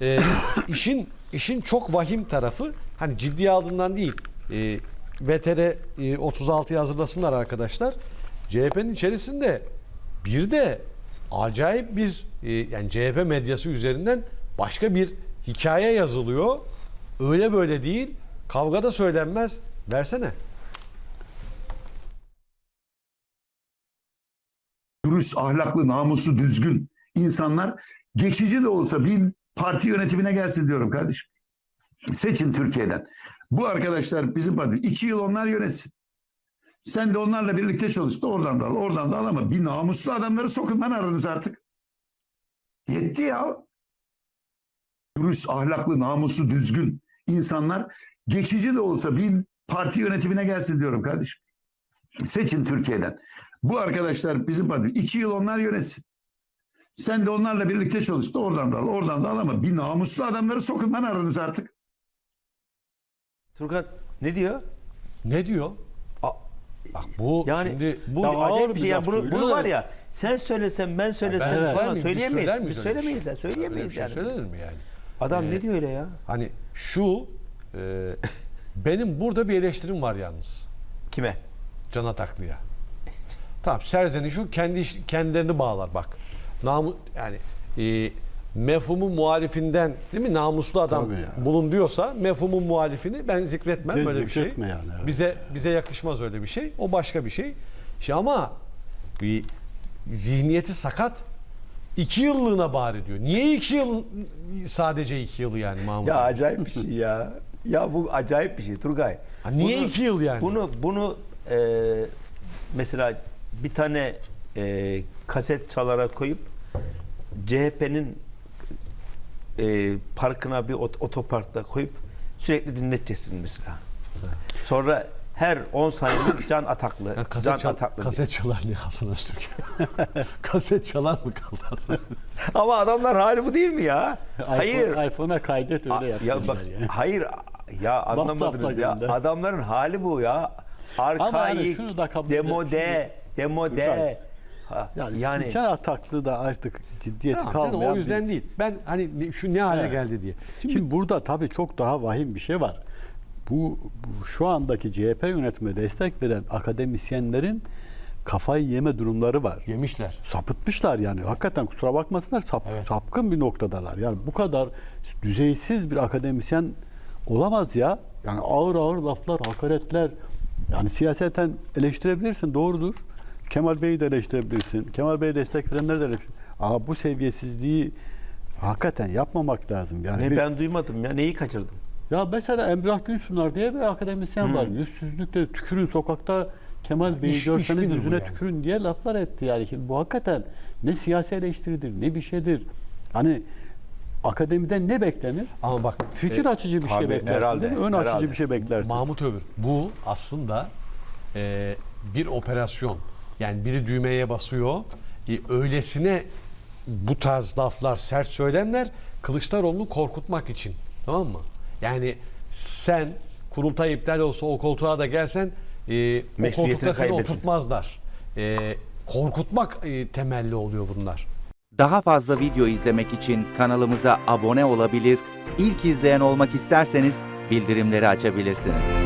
e, işin işin çok vahim tarafı hani ciddiye aldığından değil. E, VTR e, 36'yı hazırlasınlar arkadaşlar. CHP'nin içerisinde bir de acayip bir e, yani CHP medyası üzerinden başka bir hikaye yazılıyor. Öyle böyle değil. Kavga da söylenmez. Versene. dürüst, ahlaklı, namuslu, düzgün insanlar geçici de olsa bir parti yönetimine gelsin diyorum kardeşim. Seçin Türkiye'den. Bu arkadaşlar bizim parti. iki yıl onlar yönetsin. Sen de onlarla birlikte çalış. da Oradan da al, oradan da al ama bir namuslu adamları sokun lan aranız artık. Yetti ya. Dürüst, ahlaklı, namuslu, düzgün insanlar geçici de olsa bir parti yönetimine gelsin diyorum kardeşim. Seçin Türkiye'den. Bu arkadaşlar bizim parti. iki yıl onlar yönetsin. Sen de onlarla birlikte çalış. da Oradan da al, oradan da al ama bir namuslu adamları sokun lan aranız artık. Turgut ne diyor? Ne diyor? A- Bak bu Yani şimdi bu Ya ağır acayip bir şey. Yani bunu, bunu var ya sen söylesen ben söylesem ben bana miyim? Biz söyleyemeyiz. Biz öyle bir söylemeyiz. şey? ya, Söyleyemeyiz şey yani. söylenir mi yani? Adam Ee, ne diyor öyle ya? Hani şu e, benim burada bir eleştirim var yalnız. Kime? Can Ataklı'ya. Tamam serzeni şu kendi kendilerini bağlar bak. Namu yani e, mefhumun muhalifinden değil mi namuslu adam Tabii ya. bulun diyorsa mefhumun muhalifini ben zikretmem De- böyle bir şey. zikretme yani, evet. Bize bize yakışmaz öyle bir şey. O başka bir şey. Şey ama bir zihniyeti sakat. iki yıllığına bari diyor. Niye iki yıl sadece iki yıl yani Mahmut? Ya acayip bir şey ya. Ya bu acayip bir şey Turgay. Ha, niye Bunu- iki yıl yani? Bunu bunu e, mesela bir tane e, kaset çalara koyup CHP'nin e, parkına bir ot- otoparkta koyup sürekli dinleteceksin mesela. Sonra her 10 saniyede Can Ataklı, Ya Can kaset, çal, Ataklı. diye. kaset çalar niye Hasan Öztürk? kaset çalar mı kaldı Hasan Öztürk? Ama adamlar hali bu değil mi ya? Hayır. iPhone, iPhone'a kaydet öyle ya yapsınlar bak yani. hayır ya anlamadınız ya. gönder. Adamların hali bu ya. Yani Arkaik, kabul demode, edelim. demode. Ha, Yani, yani, Ataklı da artık ciddiyeti Tamam canım, kalmayan o yüzden birisi. değil. Ben hani ne- şu ne hale Evet. geldi diye. Şimdi, burada tabii çok daha vahim bir şey var. Bu, bu şu andaki CHP yönetimine destek veren akademisyenlerin kafayı yeme durumları var. Yemişler. sapıtmışlar yani. Hakikaten kusura bakmasınlar sap, Evet. sapkın bir noktadalar. Yani bu kadar düzeysiz bir akademisyen olamaz ya. Yani ağır ağır laflar, hakaretler. Yani siyaseten eleştirebilirsin doğrudur. Kemal Bey'i de eleştirebilirsin. Kemal Bey'e destek verenleri de eleştirebilirsin. Ama bu seviyesizliği hakikaten yapmamak lazım. Yani ne bir- ben duymadım ya neyi kaçırdım? ya mesela Emrah Gülsunar diye bir akademisyen var. Yüzsüzlükle tükürün sokakta Kemal Bey'i görseniz yüzüne yani? tükürün diye laflar etti. Yani şimdi bu hakikaten ne siyasi eleştiridir ne bir şeydir. Hani akademiden ne beklenir? Ama bak Fikir e, açıcı bir şey beklersin. herhalde, değil mi? Ön herhalde. açıcı bir şey beklersin. Mahmut Övür bu aslında e, bir operasyon. Yani biri düğmeye basıyor. E, öylesine bu tarz laflar, sert söylemler Kılıçdaroğlu'nu korkutmak için. Tamam mı? Yani sen kurultay iptal olsa o koltuğa da gelsen e, o koltukta seni oturtmazlar. E, korkutmak e, temelli oluyor bunlar. Daha fazla video izlemek için kanalımıza abone olabilir, ilk izleyen olmak isterseniz bildirimleri açabilirsiniz.